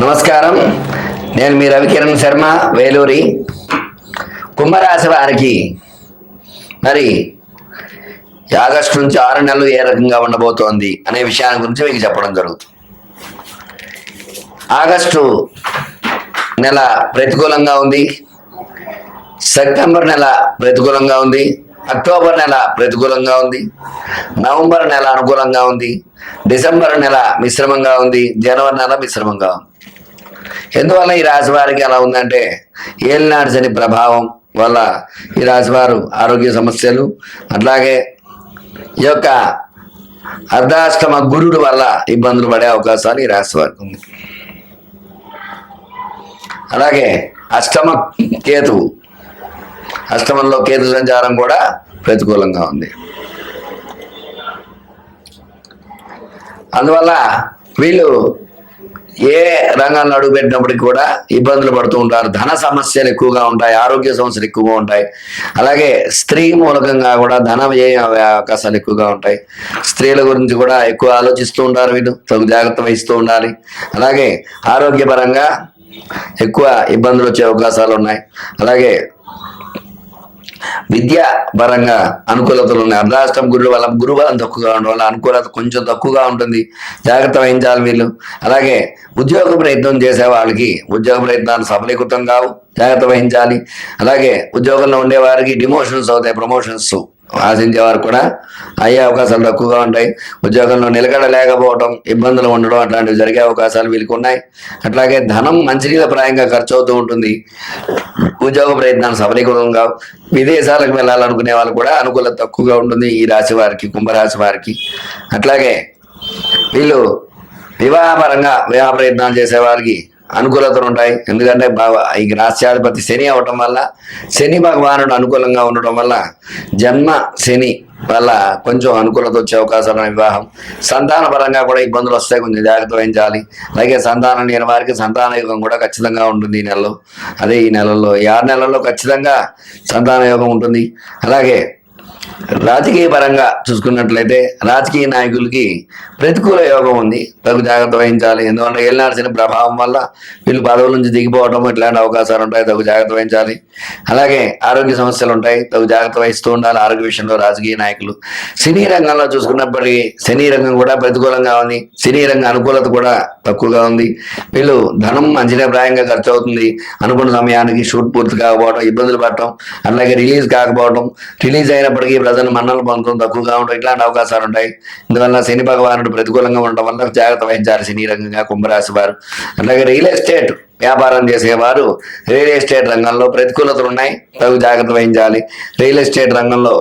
నమస్కారం. నేను మీ రవికిరణ్ శర్మ వేలూరి. కుంభరాశి వారికి మరి ఆగస్టు నుంచి ఆరు నెలలు ఏ రకంగా ఉండబోతోంది అనే విషయాన్ని గురించి మీకు చెప్పడం జరుగుతుంది. ఆగస్టు నెల ప్రతికూలంగా ఉంది. సెప్టెంబర్ నెల ప్రతికూలంగా ఉంది. అక్టోబర్ నెల ప్రతికూలంగా ఉంది. నవంబర్ నెల అనుకూలంగా ఉంది. డిసెంబర్ నెల మిశ్రమంగా ఉంది. జనవరి నెల మిశ్రమంగా ఉంది. ఎందువల్ల ఈ రాశి వారికి అలా ఉందంటే ఏలినాడు శని ప్రభావం వల్ల ఈ రాజువారు ఆరోగ్య సమస్యలు అట్లాగే ఈ యొక్క అర్ధాష్టమ గురుడు వల్ల ఇబ్బందులు పడే అవకాశాలు ఈ రాశి వారికి ఉంది. అలాగే అష్టమ కేతువు అష్టమంలో కేతు సంచారం కూడా ప్రతికూలంగా ఉంది. అందువల్ల వీళ్ళు ఏ రంగాన్ని అడుగుపెట్టినప్పటికి కూడా ఇబ్బందులు పడుతూ ఉంటారు. ధన సమస్యలు ఎక్కువగా ఉంటాయి. ఆరోగ్య సమస్యలు ఎక్కువగా ఉంటాయి. అలాగే స్త్రీ మూలకంగా కూడా ధన వ్యయ అవకాశాలు ఎక్కువగా ఉంటాయి. స్త్రీల గురించి కూడా ఎక్కువ ఆలోచిస్తూ ఉంటారు వీళ్ళు. తగు జాగ్రత్త వహిస్తూ ఉండాలి. అలాగే ఆరోగ్యపరంగా ఎక్కువ ఇబ్బందులు వచ్చే అవకాశాలు ఉన్నాయి. అలాగే విద్యా పరంగా అనుకూలతలు ఉన్నాయి. అర్ధాష్టం గురువు వల్ల గురుబలం తక్కువగా ఉండడం వల్ల అనుకూలత కొంచెం తక్కువగా ఉంటుంది. జాగ్రత్త వహించాలి వీళ్ళు? అలాగే ఉద్యోగ ప్రయత్నం చేసే వాళ్ళకి ఉద్యోగ ప్రయత్నాలు సఫలీకృతం కావు. జాగ్రత్త వహించాలి. అలాగే ఉద్యోగంలో ఉండే వారికి డిమోషన్స్ అవుతాయి ప్రమోషన్స్. ఆశించే వారు కూడా అయ్యే అవకాశాలు తక్కువగా ఉంటాయి. ఉద్యోగంలో నిలకడ లేకపోవడం ఇబ్బందులు ఉండడం అట్లాంటివి జరిగే అవకాశాలు వీళ్ళకి ఉన్నాయి. అట్లాగే ధనం మంచినీళ్ళ ప్రాయంగా ఖర్చు అవుతూ ఉంటుంది. ఉద్యోగ ప్రయత్నాలు సఫలీకృతంగా విదేశాలకు వెళ్ళాలనుకునే వాళ్ళు కూడా అనుకూలత తక్కువగా ఉంటుంది ఈ రాశి వారికి కుంభరాశి వారికి. అట్లాగే వీళ్ళు వివాహపరంగా వివాహ ప్రయత్నాలు చేసేవారికి అనుకూలతలు ఉంటాయి. ఎందుకంటే బాగా ఈ రాష్ట్రాధిపతి శని అవటం వల్ల శని భగవానుడు అనుకూలంగా ఉండటం వల్ల జన్మ శని వల్ల కొంచెం అనుకూలత వచ్చే అవకాశాలు వివాహం. సంతాన పరంగా కూడా ఇబ్బందులు వస్తాయి. కొంచెం జాగ్రత్త వహించాలి. అలాగే సంతానం లేని వారికి సంతాన యోగం కూడా ఖచ్చితంగా ఉంటుంది ఈ నెలలో. అదే ఈ నెలలో ఈ ఆరు నెలల్లో ఖచ్చితంగా సంతాన యోగం ఉంటుంది. అలాగే రాజకీయ పరంగా చూసుకున్నట్లయితే రాజకీయ నాయకులకి ప్రతికూల యోగం ఉంది. తగు జాగ్రత్త వహించాలి. ఎందుకంటే ఏలినాడ్సిన ప్రభావం వల్ల వీళ్ళు పదవుల నుంచి దిగిపోవడం ఇట్లాంటి అవకాశాలు ఉంటాయి. తగు జాగ్రత్త వహించాలి. అలాగే ఆరోగ్య సమస్యలు ఉంటాయి. తగు జాగ్రత్త వహిస్తూ ఉండాలి ఆరోగ్య విషయంలో రాజకీయ నాయకులు. సినీ రంగంలో చూసుకున్నప్పటికీ సినీ రంగం కూడా ప్రతికూలంగా ఉంది. సినీ రంగ అనుకూలత కూడా తక్కువగా ఉంది. వీళ్ళు ధనం అంచనాప్రాయంగా ఖర్చు అవుతుంది. అనుకున్న సమయానికి షూట్ పూర్తి కాకపోవడం ఇబ్బందులు పడటం అలాగే రిలీజ్ కాకపోవడం రిలీజ్ అయినప్పటికీ ప్రజలు మన్నలు పొందడం తక్కువగా ఉండడం ఇట్లాంటి అవకాశాలు ఉంటాయి. ఇందువల్ల శని భగవానుడు ప్రతికూలంగా ఉండడం వల్ల జాగ్రత్త వహించాలి శని రంగంగా కుంభరాశి వారు. అలాగే రియల్ ఎస్టేట్ వ్యాపారం చేసేవారు రియల్ ఎస్టేట్ రంగంలో ప్రతికూలతలు ఉన్నాయి. తగు జాగ్రత్త వహించాలి. రియల్ ఎస్టేట్ రంగంలో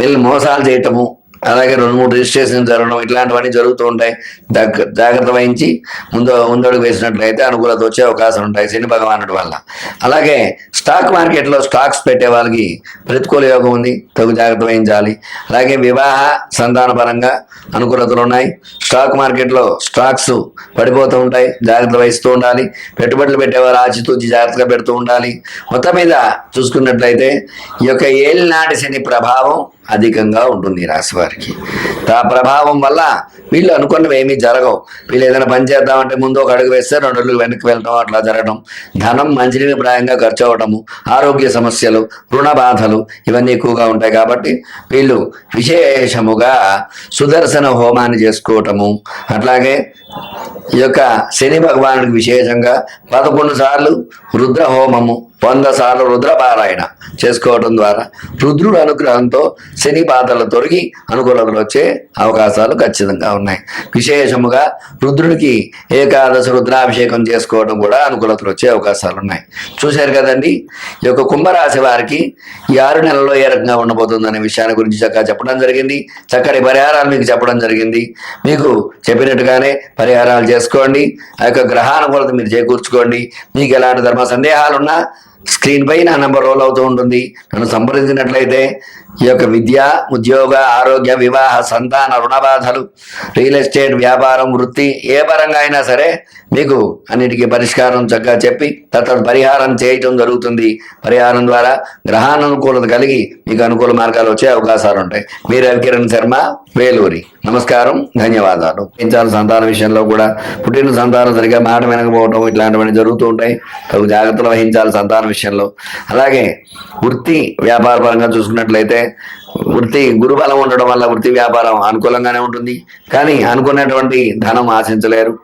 వీళ్ళు మోసాలు చేయటము అలాగే రెండు మూడు రిజిస్ట్రేషన్ జరగడం ఇట్లాంటివన్నీ జరుగుతూ ఉంటాయి. దగ్గ జాగ్రత్త వహించి ముందు ముందడుగు వేసినట్లయితే అనుకూలత వచ్చే అవకాశం ఉంటాయి శని భగవానుడి వల్ల. అలాగే స్టాక్ మార్కెట్లో స్టాక్స్ పెట్టే వాళ్ళకి ప్రతికూల యోగం ఉంది. తగు జాగ్రత్త వహించాలి. అలాగే వివాహ సంతాన పరంగా అనుకూలతలు ఉన్నాయి. స్టాక్ మార్కెట్లో స్టాక్స్ పడిపోతూ ఉంటాయి. జాగ్రత్త వహిస్తూ ఉండాలి. పెట్టుబడులు పెట్టేవారు ఆచితూచి జాగ్రత్తగా పెడుతూ ఉండాలి. మొత్తం మీద చూసుకున్నట్లయితే ఈ యొక్క ఏలినాటి శని ప్రభావం అధికంగా ఉంటుంది ఈ రాశి వారికి. ఆ ప్రభావం వల్ల వీళ్ళు అనుకున్నవి ఏమీ జరగవు. వీళ్ళు ఏదైనా పని చేద్దామంటే ముందు ఒక అడుగు వేస్తే రెండు అడుగులు వెనక్కి వెళ్ళడం అట్లా జరగడం ధనం మంచినీటి ప్రాయంగా ఖర్చు అవ్వడము ఆరోగ్య సమస్యలు రుణ బాధలు ఇవన్నీ ఎక్కువగా ఉంటాయి కాబట్టి వీళ్ళు విశేషముగా సుదర్శన హోమాన్ని చేసుకోవటము అట్లాగే ఈ యొక్క శని భగవానుడికి విశేషంగా పదకొండు సార్లు రుద్ర హోమము వంద సార్లు రుద్రపారాయణ చేసుకోవడం ద్వారా రుద్రుడు అనుగ్రహంతో శని బాధలు తొలగి అనుకూలతలు వచ్చే అవకాశాలు ఖచ్చితంగా ఉన్నాయి. విశేషముగా రుద్రుడికి ఏకాదశి రుద్రాభిషేకం చేసుకోవడం కూడా అనుకూలతలు వచ్చే అవకాశాలు ఉన్నాయి. చూశారు కదండి? ఈ యొక్క కుంభరాశి వారికి ఈ ఆరు నెలల్లో ఏ రకంగా ఉండబోతుంది అనే విషయాన్ని గురించి చక్కగా చెప్పడం జరిగింది. చక్కటి పరిహారాలు మీకు చెప్పడం జరిగింది. మీకు చెప్పినట్టుగానే పరిహారాలు చేసుకోండి. ఆ యొక్క గ్రహానుకూలత మీరు చేకూర్చుకోండి. మీకు ఎలాంటి ధర్మ సందేహాలు ఉన్నా స్క్రీన్ పై నా నెంబర్ రోల్ అవుతూ ఉంటుంది. నన్ను సంప్రదించినట్లయితే ఈ యొక్క విద్య ఉద్యోగ ఆరోగ్య వివాహ సంతాన రుణ బాధలు రియల్ ఎస్టేట్ వ్యాపారం వృత్తి ఏ పరంగా అయినా సరే మీకు అన్నిటికీ పరిష్కారం చక్కగా చెప్పి తత్వ పరిహారం చేయటం జరుగుతుంది. పరిహారం ద్వారా గ్రహానుకూలత కలిగి మీకు అనుకూల మార్గాలు వచ్చే అవకాశాలు ఉంటాయి. మీరు రవికిరణ్ శర్మ వేలూరి. నమస్కారం ధన్యవాదాలు. పెంచాల సంతాన విషయంలో కూడా పుట్టిన సంతానం సరిగా మాట వినకపోవటం ఇట్లాంటివన్నీ జరుగుతూ ఉంటాయి. తగు జాగ్రత్తలు వహించాలి సంతానం విషయంలో. అలాగే వృత్తి వ్యాపార పరంగా చూసుకున్నట్లయితే వృత్తి గురుబలం ఉండడం వల్ల వృత్తి వ్యాపారం అనుకూలంగానే ఉంటుంది. కానీ అనుకున్నటువంటి ధనం ఆశించలేరు.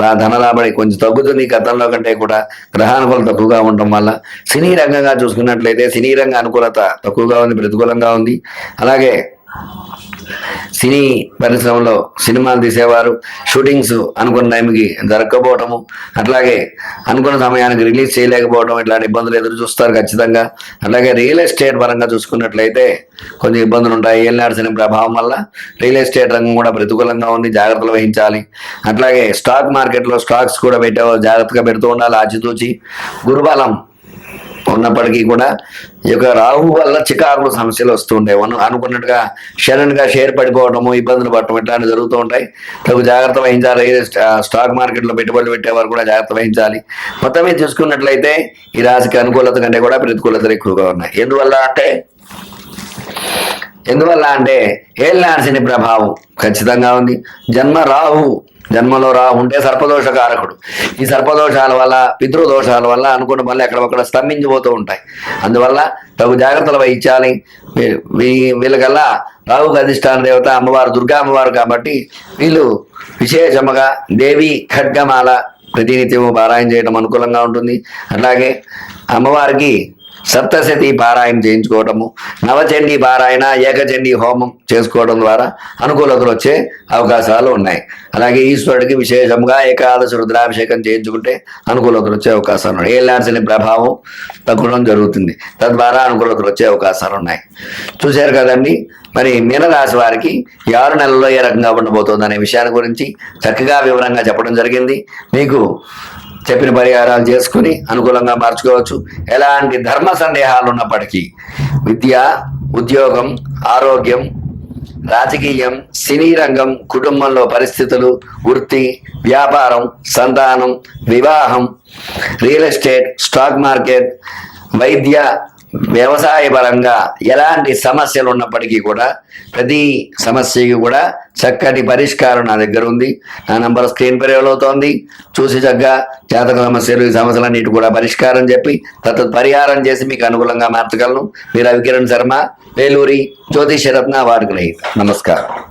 రా ధన రాబడి కొంచెం తగ్గుతుంది. గతంలో కంటే కూడా గ్రహానుకూలత తక్కువగా ఉండడం వల్ల సినీ రంగంగా చూసుకున్నట్లయితే సినీ రంగ అనుకూలత తక్కువగా ఉంది ప్రతికూలంగా ఉంది. అలాగే సినీ పరిశ్రమలో సినిమాలు తీసేవారు షూటింగ్స్ అనుకున్న టైంకి జరగకపోవటము అట్లాగే అనుకున్న సమయానికి రిలీజ్ చేయలేకపోవడం ఇట్లాంటి ఇబ్బందులు ఎదురు చూస్తారు ఖచ్చితంగా. అలాగే రియల్ ఎస్టేట్ పరంగా చూసుకున్నట్లయితే కొన్ని ఇబ్బందులు ఉంటాయి. ఏలినాడు సినిమా ప్రభావం వల్ల రియల్ ఎస్టేట్ రంగం కూడా ప్రతికూలంగా ఉంది జాగ్రత్తలు వహించాలి. అట్లాగే స్టాక్ మార్కెట్లో స్టాక్స్ కూడా పెట్టే జాగ్రత్తగా పెడుతూ ఉండాలి ఆచితూచి. గురుబలం ఉన్నప్పటికీ కూడా ఈ యొక్క రాహు వల్ల చికారులు సమస్యలు వస్తూ ఉంటాయి అనుకున్నట్టుగా సడన్గా షేర్ పడిపోవడము ఇబ్బందులు పడటం ఇట్లాంటివి జరుగుతూ ఉంటాయి. తగు జాగ్రత్త వహించాలి. స్టాక్ మార్కెట్లో పెట్టుబడులు పెట్టేవారు కూడా జాగ్రత్త వహించాలి. మొత్తం మీద చూసుకున్నట్లయితే ఈ రాశికి అనుకూలత కంటే కూడా ప్రతికూలతలు ఎక్కువగా ఉన్నాయి. ఎందువల్ల అంటే ఎందువల్ల అంటే ఏళ్ళ ప్రభావం ఖచ్చితంగా ఉంది. జన్మ రాహు జన్మలో రా ఉంటే సర్పదోష కారకుడు ఈ సర్పదోషాల వల్ల పితృదోషాల వల్ల అనుకున్న పనులు ఎక్కడొక్కడ స్తంభించిపోతూ ఉంటాయి. అందువల్ల తగు జాగ్రత్తలు వహించాలి. వీళ్ళకల్లా రావుకు అధిష్టాన దేవత అమ్మవారు దుర్గా అమ్మవారు కాబట్టి వీళ్ళు విశేషముగా దేవి ఖడ్గమాల ప్రతినిత్యము పారాయణ చేయడం అనుకూలంగా ఉంటుంది. అలాగే అమ్మవారికి సప్తశతి పారాయణ చేయించుకోవటము నవచండీ పారాయణ ఏకచండీ హోమం చేసుకోవడం ద్వారా అనుకూలతలు వచ్చే అవకాశాలు ఉన్నాయి. అలాగే ఈశ్వరుడికి విశేషంగా ఏకాదశి రుద్రాభిషేకం చేయించుకుంటే అనుకూలతలు వచ్చే అవకాశాలు ఉన్నాయి. ఏళ్ళాల్సిన ప్రభావం తగ్గడం జరుగుతుంది. తద్వారా అనుకూలతలు వచ్చే అవకాశాలు ఉన్నాయి. చూశారు కదండి? మరి మీనరాశి వారికి ఈ ఆరు నెలల్లో ఏ రకంగా ఉండబోతోంది అనే విషయాన్ని గురించి చక్కగా వివరంగా చెప్పడం జరిగింది. మీకు చెప్పిన పరిహారాలు చేసుకుని అనుకూలంగా మార్చుకోవచ్చు. ఎలాంటి ధర్మ సందేహాలు ఉన్నప్పటికీ విద్య ఉద్యోగం ఆరోగ్యం రాజకీయం సినీ రంగం కుటుంబంలో పరిస్థితులు వృత్తి వ్యాపారం సంతానం వివాహం రియల్ ఎస్టేట్ స్టాక్ మార్కెట్ వైద్య వ్యవసాయ పరంగా ఎలాంటి సమస్యలు ఉన్నప్పటికీ కూడా ప్రతి సమస్యకి కూడా చక్కటి పరిష్కారం నా దగ్గర ఉంది. నా నంబర్ స్క్రీన్ పై అవుతోంది. చూసి చక్కగా జాతక సమస్యలు ఈ సమస్యలన్నిటి కూడా పరిష్కారం చెప్పి తత్వ పరిహారం చేసి మీకు అనుకూలంగా మార్చగలను. మీరు రవికిరణ్ శర్మ వేలూరి జ్యోతిషరత్న వారికి నమస్కారం.